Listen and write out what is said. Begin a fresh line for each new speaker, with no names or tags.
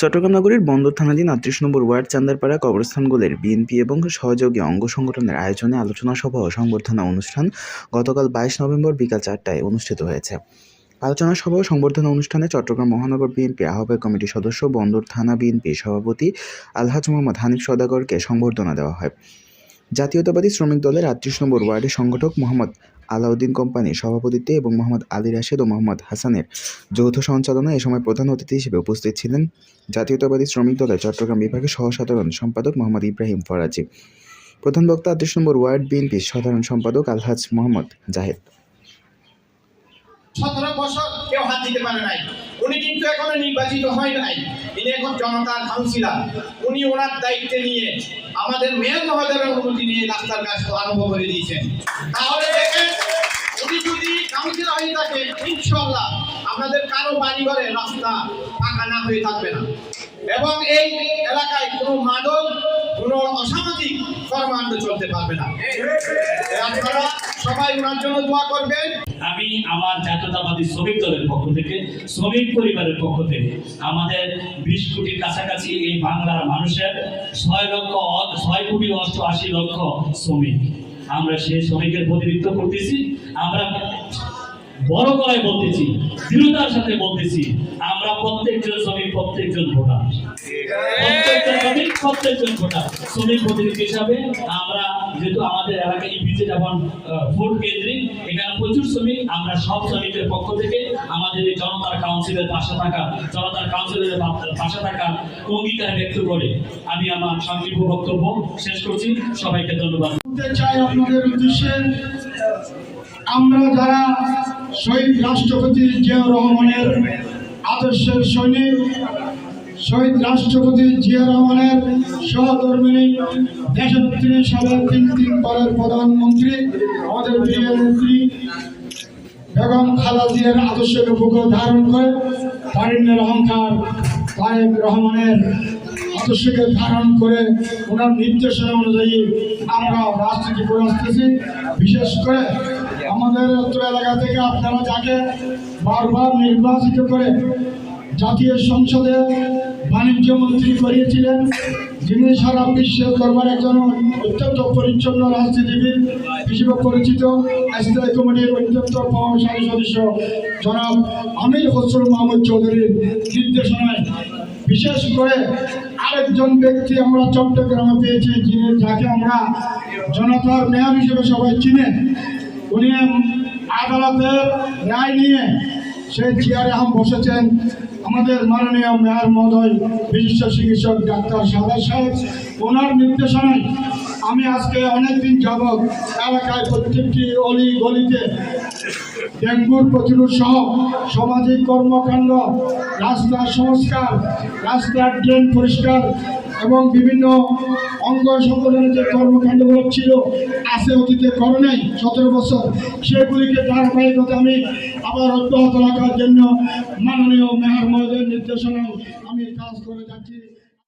চট্টগ্রাম নগরীর বন্দর থানাধীন আটত্রিশ নম্বর ওয়ার্ড চান্দারপাড়া কবরস্থানগুলির বিএনপি এবং সহযোগী অঙ্গ সংগঠনের আয়োজনে আলোচনা সভা ও সংবর্ধনা অনুষ্ঠান গতকাল বাইশ নভেম্বর বিকাল চারটায় অনুষ্ঠিত হয়েছে। আলোচনা সভা ও সংবর্ধনা অনুষ্ঠানে চট্টগ্রাম মহানগর বিএনপি আহ্বায়ক কমিটির সদস্য, বন্দর থানা বিএনপি সভাপতি আলহাজ মোহাম্মদ হানিফ সদাগরকে সংবর্ধনা দেওয়া হয়। জাতীয়তাবাদী শ্রমিক দলের আটত্রিশ নম্বর ওয়ার্ডের সংগঠক মোহাম্মদ আলাউদ্দিন কোম্পানির সভাপতিত্বে এবং মোহাম্মদ আলী রাশেদ ও মোহাম্মদ হাসানের যৌথ সঞ্চালনায় এ সময় প্রধান অতিথি হিসেবে উপস্থিত ছিলেন জাতীয়তাবাদী শ্রমিক দলের চট্টগ্রাম বিভাগের সহসাধারণ সম্পাদক মোহাম্মদ ইব্রাহিম ফরাজি। প্রধান বক্তা আটত্রিশ নম্বর ওয়ার্ড বিএনপির সাধারণ সম্পাদক আলহাজ মোহাম্মদ জাহেদ।
সতেরো বছর কেউ হাত দিতে পারে নাই। উনি কিন্তু এখনও নির্বাচিত হয় নাই। তিনি এখন জনতার কাউন্সিলর, উনি ওনার দায়িত্বে নিয়ে আমাদের মেয়র মহোদয়ের অনুমতি নিয়ে রাস্তার কাজ আরম্ভ করে দিয়েছেন। তাহলে দেখেন, উনি যদি কাউন্সিলর হয়ে থাকে ইনশাল্লাহ আপনাদের কারও বাড়ি ঘরে রাস্তা ফাঁকা না হয়ে থাকবে না। এবং এই এলাকায় কোনো মাদক, কোনো অসামাজিক কর্মাকাণ্ড চলতে পারবে না। আপনারা সবাই ওনার জন্য দোয়া করবেন।
আমি আমার জাতীয়তাবাদী শ্রমিক দলের পক্ষ থেকে, শ্রমিক পরিবারের পক্ষ থেকে, আমাদের বিশ কোটির কাছাকাছি এই বাংলার মানুষের ছয় লক্ষ, ছয় কোটি অষ্টআশি লক্ষ শ্রমিক। আমরা সেই শ্রমিকের প্রতিনিধিত্ব করতেছি, আমরা বড় গলায় বলতেছি, দৃঢ়তার সাথে বলতেছি, আমরা প্রত্যেকজন শ্রমিক, প্রত্যেকজন ভোটার। অঙ্গীকার ব্যক্ত করে আমি আমার সংক্ষিপ্ত বক্তব্য শেষ করছি। সবাইকে ধন্যবাদ।
চাই আপনাদের উদ্দেশ্যে, আমরা যারা শহীদ রাষ্ট্রপতি জিয়াউর রহমানের আদর্শের সৈনিক শহীদ রাষ্ট্রপতি জিয়া রহমানের সহধর্মিনী দেশনেত্রী, সাবেক তিন তিন পরের প্রধানমন্ত্রী, আমাদের প্রিয় বেগম খালা জিয়ার আদর্শকে বুকে ধারণ করে তারিণের অহংকার তারেক রহমানের আদর্শকে ধারণ করে ওনার নির্দেশনা অনুযায়ী আমরা রাজনীতি করে আসতেছি। বিশেষ করে আমাদের উত্তর এলাকা থেকে আপনারা যাকে বারবার নির্বাচিত করে জাতীয় সংসদে বাণিজ্য মন্ত্রী করিয়েছিলেন, যিনি সারা বিশ্বের দরবার একজন অত্যন্ত পরিচ্ছন্ন রাজনীতিবিদ হিসেবে পরিচিত, স্থায়ী কমিটির অত্যন্ত প্রভাবশালী সদস্য জনাব আমির খসরু মাহমুদ চৌধুরীর নির্দেশনায়। বিশেষ করে আরেকজন ব্যক্তি আমরা চট্টগ্রামে পেয়েছি, যিনি যাকে আমরা জনতার মেয়র হিসেবে সবাই চিনে। উনি আদালতের রায় নিয়ে সেই চেয়ারে আম বসেছেন আমাদের মাননীয় মেয়র মহোদয়, বিশিষ্ট চিকিৎসক ডাক্তার সাদা সাহেব। ওনার নির্দেশনায় আমি আজকে অনেকদিন যাবৎ এলাকায় প্রত্যেকটি অলি গলিতে ডেঙ্গুর প্রতিরোধ সহ সামাজিক কর্মকাণ্ড রাস্তা সংস্কার, রাস্তার ড্রেন পরিষ্কার এবং বিভিন্ন অঙ্গ সংগঠনের যে কর্মকাণ্ডগুলো ছিল, আছে অতীতে, করে নাই সতেরো বছর, সেগুলিকে ধারাবাহিকতা আমি আবার অব্যাহত রাখার জন্য মাননীয় মেয়র মহোদয়ের নির্দেশনায় আমি কাজ করে যাচ্ছি।